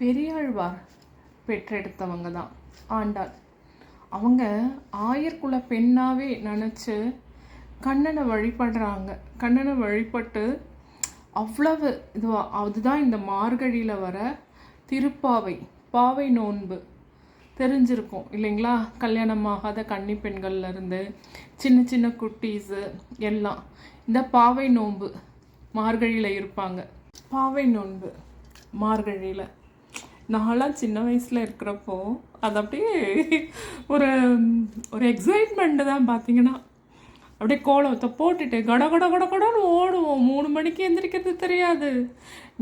பெரியாழ்வார் பெற்றெடுத்தவங்க தான் ஆண்டாள். அவங்க ஆயர்குல பெண்ணாவே நினச்சி கண்ணனை வழிபடுறாங்க. கண்ணனை வழிபட்டு அவ்வளவு இதுவா அதுதான் இந்த மார்கழியில் வர திருப்பாவை பாவை நோன்பு. தெரிஞ்சிருக்கும் இல்லைங்களா? கல்யாணம் ஆகாத கன்னி பெண்கள்லேருந்து சின்ன சின்ன குட்டீஸு எல்லாம். இந்த பாவை நோன்பு மார்கழியில் இருப்பாங்க. பாவை நோன்பு மார்கழியில். நான்லாம் சின்ன வயசில் இருக்கிறப்போ அது அப்படியே ஒரு ஒரு எக்ஸைட்மெண்ட்டு தான் பார்த்தீங்கன்னா அப்படியே கோலத்தை போட்டுட்டு கட கட கட கடன்னு ஓடுவோம். மூணு மணிக்கு எந்திரிக்கிறது தெரியாது.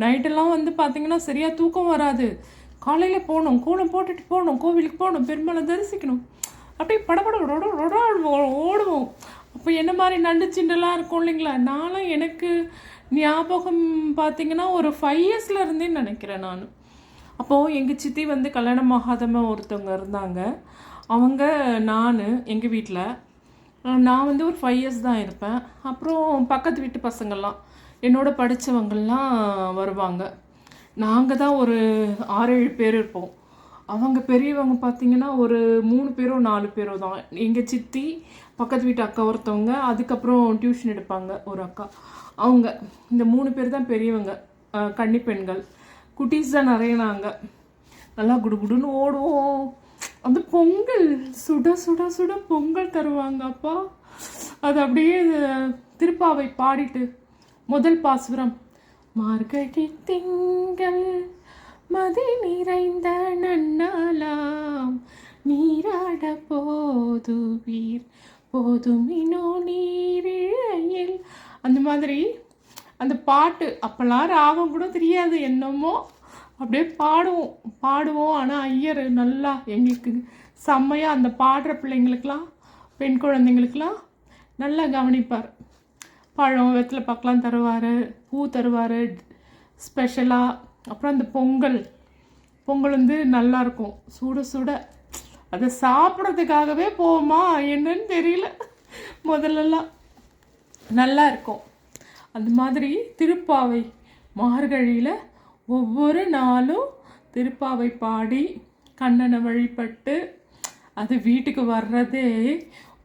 நைட்டெல்லாம் வந்து பார்த்தீங்கன்னா சரியாக தூக்கம் வராது. காலையில் போகணும் கோலம் போட்டுட்டு போகணும் கோவிலுக்கு போகணும் பெருமாளை தரிசிக்கணும். அப்படியே படபட ஓடுவோம். அப்போ என்ன மாதிரி நண்டு சிண்டெல்லாம் இருக்கும் இல்லைங்களா? நானும் எனக்கு ஞாபகம் பார்த்தீங்கன்னா ஒரு ஃபைவ் இயர்ஸில் இருந்தேன்னு நினைக்கிறேன் நான். அப்போது எங்கள் சித்தி வந்து கல்யாணம் ஆகாதம ஒருத்தவங்க இருந்தாங்க. அவங்க நான் எங்கள் வீட்டில் நான் வந்து ஒரு ஃபைவ் இயர்ஸ் தான் இருப்பேன். அப்புறம் பக்கத்து வீட்டு பசங்கள்லாம் என்னோட படித்தவங்கள்லாம் வருவாங்க. நாங்கள் தான் ஒரு ஆறு ஏழு பேர் இருப்போம். அவங்க பெரியவங்க பார்த்திங்கன்னா ஒரு மூணு பேரோ நாலு பேரோ தான். எங்கள் சித்தி பக்கத்து வீட்டு அக்கா ஒருத்தவங்க அதுக்கப்புறம் டியூஷன் எடுப்பாங்க ஒரு அக்கா. அவங்க இந்த மூணு பேர் தான் பெரியவங்க கன்னிப்பெண்கள் கன்னி பெண்கள். குட்டீஸ் தான் நிறைய நாங்கள் நல்லா குடுகுடுன்னு ஓடுவோம். அந்த பொங்கல் சுட சுட சுட பொங்கல் தருவாங்க அப்பா. அது அப்படியே திருப்பாவை பாடிட்டு முதல் பாசுரம். மார்கழி திங்கள் மதி நிறைந்த நன்னாலாம் நீராட போதுவீர் போதுமினோ நீரிழையில். அந்த மாதிரி அந்த பாட்டு அப்போல்லாம் ராகம் கூட தெரியாது என்னமோ. அப்படியே பாடுவோம் பாடுவோம். ஆனால் ஐயர் நல்லா எங்களுக்கு செம்மையாக அந்த பாடுற பிள்ளைங்களுக்கெல்லாம் பெண் குழந்தைங்களுக்கெல்லாம் நல்லா கவனிப்பார். பழம் வெத்தலை பார்க்கலாம் தருவார் பூ தருவார் ஸ்பெஷலாக அப்புறம் அந்த பொங்கல் பொங்கல் வந்து நல்லாயிருக்கும் சுட சுட. அதை சாப்பிட்றதுக்காகவே போவோமா? என்னன்னு தெரியல. முதல்லலாம் நல்லா இருக்கும். அந்த மாதிரி திருப்பாவை மார்கழியில் ஒவ்வொரு நாளும் திருப்பாவை பாடி கண்ணனை வழிபட்டு அது வீட்டுக்கு வர்றதே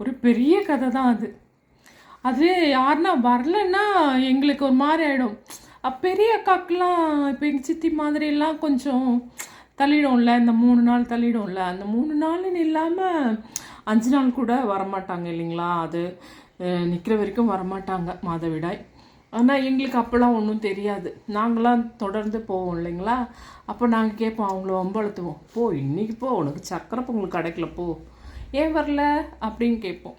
ஒரு பெரிய கதை தான் அது. அது யாருன்னா வரலன்னா எங்களுக்கு ஒரு மாதிரி ஆகிடும் பெரிய அக்காக்கெலாம் இப்போ எங்கள் சித்தி மாதிரிலாம் கொஞ்சம் தள்ளிடும்ல இந்த மூணு நாள் தள்ளிடும்ல. அந்த மூணு நாள்னு இல்லாமல் அஞ்சு நாள் கூட வரமாட்டாங்க இல்லைங்களா? அது நிற்கிற வரைக்கும் வரமாட்டாங்க மாதவிடாய். ஆனால் எங்களுக்கு அப்போல்லாம் ஒன்றும் தெரியாது. நாங்களாம் தொடர்ந்து போவோம் இல்லைங்களா? அப்போ நாங்கள் கேட்போம் அவங்கள வம்பழுத்துவோம் போ இன்னைக்கு போ உனக்கு சக்கரை பொங்கல் கிடைக்கல போ. ஏன் வரல? அப்படின்னு கேட்போம்.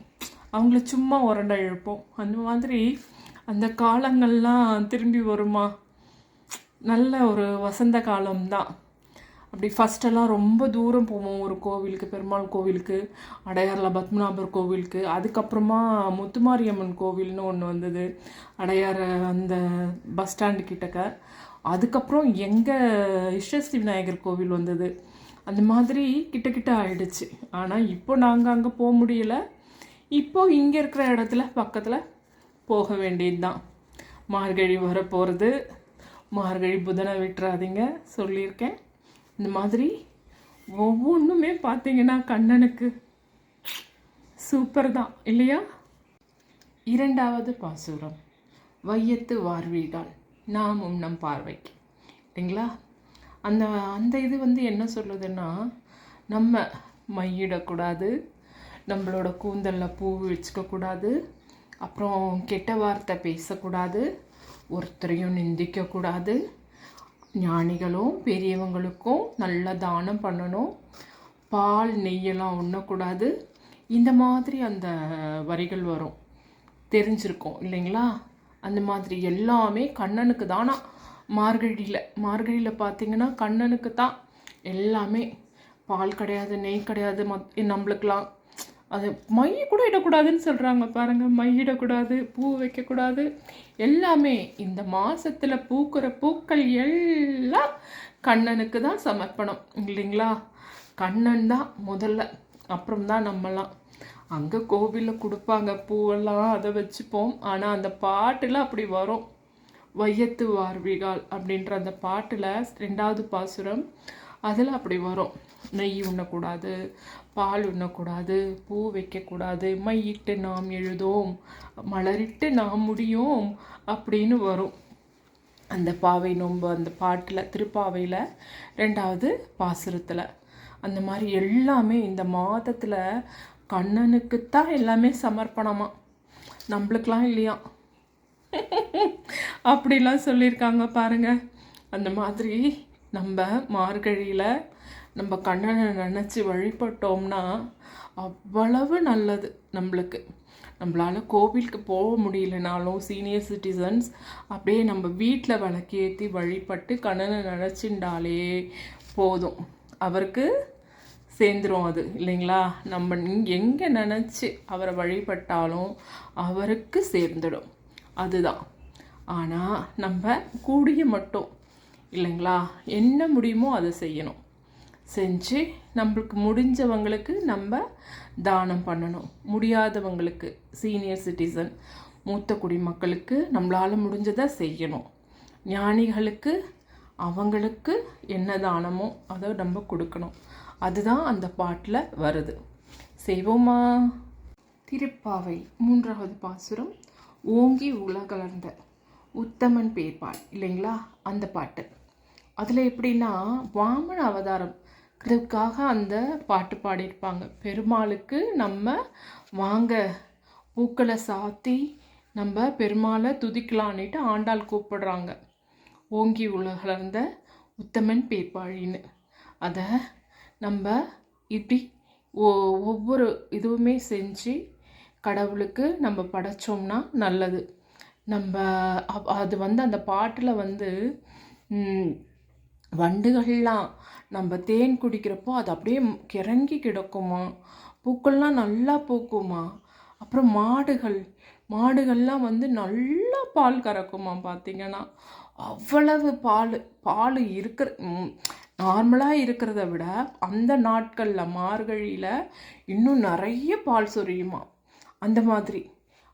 அவங்கள சும்மா உரண்ட இழுப்போம். அந்த மாதிரி அந்த காலங்கள்லாம் திரும்பி வருமா? நல்ல ஒரு வசந்த காலம்தான். அப்படி ஃபஸ்ட்டெல்லாம் ரொம்ப தூரம் போவோம் ஒரு கோவிலுக்கு பெருமாள் கோவிலுக்கு அடையாரில் பத்மநாபர் கோவிலுக்கு. அதுக்கப்புறமா முத்துமாரியம்மன் கோவில்னு ஒன்று வந்தது. அடையாற அந்த பஸ் ஸ்டாண்டு கிட்டக்க. அதுக்கப்புறம் எங்கள் இஷ்டஸ்ரீ விநாயகர் கோவில் வந்தது. அந்த மாதிரி கிட்ட கிட்ட ஆயிடுச்சு. ஆனால் இப்போ நாங்கள் அங்கே போக முடியல. இப்போ இங்கே இருக்கிற இடத்துல பக்கத்தில் போக வேண்டியது தான் மார்கழி வர போகிறது மார்கழி புதனை விட்டுறாதீங்க சொல்லியிருக்கேன். இந்த மாதிரி ஒவ்வொன்றுமே பார்த்தீங்கன்னா கண்ணனுக்கு சூப்பர் தான் இல்லையா? இரண்டாவது பாசுரம் வையத்து வார்வீடால் நாமும் நம் பார்வைக்கு இல்லைங்களா? அந்த அந்த இது வந்து என்ன சொல்லுதுன்னா நம்ம மையிடக்கூடாது நம்மளோட கூந்தலில் பூ வச்சுக்கக்கூடாது அப்புறம் கெட்ட வார்த்தை பேசக்கூடாது ஒருத்தரையும் நிந்திக்கக்கூடாது ஞானிகளும் பெரியவங்களுக்கும் நல்ல தானம் பண்ணணும். பால் நெய்யெல்லாம் உண்ணக்கூடாது. இந்த மாதிரி அந்த வரிகள் வரும். தெரிஞ்சிருக்கும் இல்லைங்களா? அந்த மாதிரி எல்லாமே கண்ணனுக்கு தானா? மார்கழியில் மார்கழியில் பார்த்தீங்கன்னா கண்ணனுக்கு தான் எல்லாமே. பால் கிடையாது நெய் கிடையாது மத் நம்மளுக்கெலாம் அது மை கூட இடக்கூடாதுன்னு சொல்கிறாங்க பாருங்கள் மை இடக்கூடாது பூ வைக்கக்கூடாது. எல்லாமே இந்த மாதத்தில் பூக்கிற பூக்கள் எல்லாம் கண்ணனுக்கு தான் சமர்ப்பணம். இல்லைங்களா? கண்ணன் தான் முதல்ல. அப்புறம் தான் நம்மலாம். அங்கே கோவிலில் கொடுப்பாங்க பூவெல்லாம் அதை வச்சுப்போம். ஆனால் அந்த பாட்டில் அப்படி வரும். வையத்து வார்விகால் அப்படின்ற அந்த பாட்டில் ரெண்டாவது பாசுரம் அதில் அப்படி வரும். நெய் உண்ணக்கூடாது பால் உண்ணக்கூடாது பூ வைக்கக்கூடாது மையிட்டு நாம் எழுதோம் மலரிட்டு நாம் முடியும் அப்படின்னு வரும். அந்த பாவை நோன்பு அந்த பாட்டில் திருப்பாவையில் ரெண்டாவது பாசுரத்தில். அந்த மாதிரி எல்லாமே இந்த மாதத்தில் கண்ணனுக்குத்தான் எல்லாமே சமர்ப்பணமாக நம்மளுக்கெலாம் இல்லையா? அப்படிலாம் சொல்லியிருக்காங்க பாருங்கள் அந்த மாதிரி நம்ம மார்கழியில் நம்ம கண்ணனை நினச்சி வழிபட்டோம்னா அவ்வளவு நல்லது நம்மளுக்கு. நம்மளால் கோவிலுக்கு போக முடியலனாலும் சீனியர் சிட்டிசன்ஸ் அப்படியே நம்ம வீட்டில் விளக்கேற்றி வழிபட்டு கண்ணனை நினச்சிண்டாலே போதும். அவருக்கு சேர்ந்துரும் அது இல்லைங்களா? நம்ம எங்கே நினச்சி அவரை வழிபட்டாலும் அவருக்கு சேர்ந்துடும். அதுதான். ஆனால் நம்ம கூடிய மட்டும் இல்லைங்களா? என்ன முடியுமோ அதை செய்யணும். செஞ்சு நம்மளுக்கு முடிஞ்சவங்களுக்கு நம்ம தானம் பண்ணணும். முடியாதவங்களுக்கு சீனியர் சிட்டிசன் மூத்த குடிமக்களுக்கு நம்மளால் முடிஞ்சதை செய்யணும். ஞானிகளுக்கு அவங்களுக்கு என்ன தானமோ அதை நம்ம கொடுக்கணும். அதுதான் அந்த பாட்டில் வருது. செய்வோமா? திருப்பாவை மூன்றாவது பாசுரம் ஓங்கி உலகலர்ந்த உத்தமன் பேர்பால். இல்லைங்களா? அந்த பாட்டு. அதில் எப்படின்னா வாமன அவதாரம் அதுக்காக அந்த பாட்டு பாடியிருப்பாங்க. பெருமாளுக்கு நம்ம வாங்க பூக்களை சாத்தி நம்ம பெருமாளை துதிக்கலான்னுட்டு ஆண்டாள் கூப்பிடுறாங்க. ஓங்கி உலகலர்ந்த உத்தமன் பேர்பாழின்னு. அதை நம்ம இப்படி ஒ ஒவ்வொரு இதுவுமே செஞ்சு கடவுளுக்கு நம்ம படைச்சோம்னா நல்லது. நம்ம அது வந்து அந்த பாட்டில் வந்து வண்டுகள்லாம் நம்ம தேன் குடிக்கிறப்போ அது அப்படியே கிறங்கி கிடக்குமா? பூக்கள்லாம் நல்லா பூக்குமா? அப்புறம் மாடுகள் மாடுகள்லாம் வந்து நல்லா பால் கறக்குமா பார்த்தீங்கன்னா? அவ்வளவு பால் பால் இருக்கிற நார்மலாக இருக்கிறத விட அந்த நாட்களில் மார்கழியில் இன்னும் நிறைய பால் சொரியுமா? அந்த மாதிரி.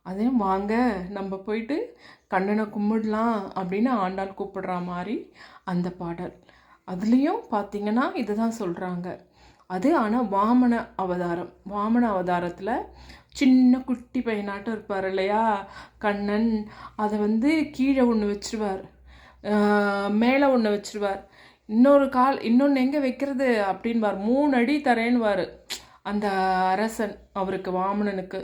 அதே வாங்க நம்ம போயிட்டு கண்ணனை கும்பிடலாம் அப்படின்னு ஆண்டாள் கூப்பிடுற மாதிரி அந்த பாடல். அதுலேயும் பார்த்தீங்கன்னா இதை தான் சொல்கிறாங்க அது ஆனால் வாமன அவதாரம். வாமன அவதாரத்தில் சின்ன குட்டி பையனாட்டம் இருப்பார் இல்லையா? கண்ணன். அதை வந்து கீழே ஒன்று வச்சுருவார். மேலே ஒன்று வச்சுருவார். இன்னொரு கால் இன்னொன்று எங்கே வைக்கிறது அப்படின்வார் மூணு அடி தரேன்னுவார் அந்த அரசன் அவருக்கு வாமனனுக்கு.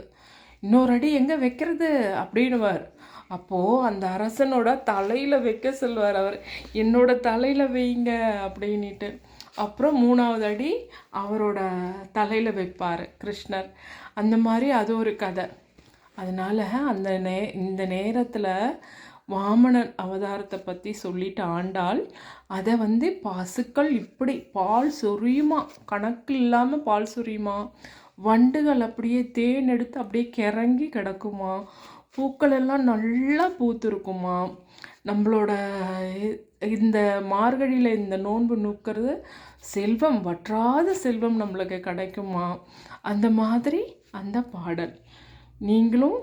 இன்னொரு அடி எங்கே வைக்கிறது அப்படின்னுவார். அப்போது அந்த அரசனோட தலையில் வைக்க சொல்வார் அவர். என்னோட தலையில் வைங்க அப்படின்ட்டு அப்புறம் மூணாவது அடி அவரோட தலையில் வைப்பார் கிருஷ்ணர். அந்த மாதிரி அது ஒரு கதை. அதனால் அந்த நே இந்த நேரத்தில் வாமனன் அவதாரத்தை பற்றி சொல்லிட்டு ஆண்டால் அதை வந்து பசுக்கள் இப்படி பால் சொரியுமா? கணக்கு இல்லாமல் பால் சொரியுமா? வண்டுகள் அப்படியே தேன் எடுத்து அப்படியே கிறங்கி கிடக்குமா? பூக்கள் எல்லாம் நல்லா பூத்துருக்குமா நம்மளோட இந்த மார்கழியில் இந்த நோன்பு நூக்கிறது செல்வம் வற்றாத செல்வம் நம்மளுக்கு கிடைக்குமா அந்த மாதிரி அந்த பாடல். நீங்களும்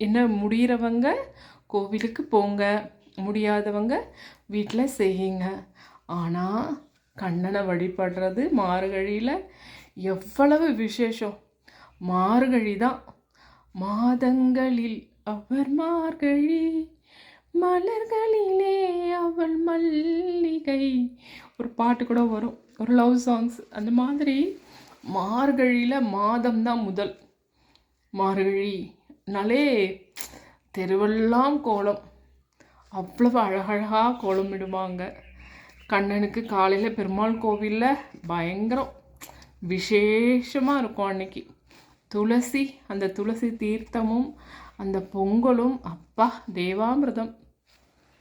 என்ன முடிகிறவங்க கோவிலுக்கு போங்க. முடியாதவங்க வீட்டில் செய்யுங்க. ஆனால் கண்ணனை வழிபடுறது மார்கழியில் எவ்வளவு விசேஷம். மார்கழி தான். மாதங்களில் அவர் மார்கழி மலர்களிலே அவள் மல்லிகை. ஒரு பாட்டு கூட வரும் ஒரு லவ் சாங்ஸ் அந்த மாதிரி மார்கழியில் மாதம் தான் முதல். மார்கழினாலே தெருவெல்லாம் கோலம். அவ்வளவு அழகழகாக கோலமிடுவாங்க கண்ணனுக்கு காலையில் பெருமாள் கோவிலில் பயங்கரம். விசேஷமாக இருக்கும் அன்னைக்கு. துளசி அந்த துளசி தீர்த்தமும் அந்த பொங்கலும் அப்பா தேவாமிர்தம்.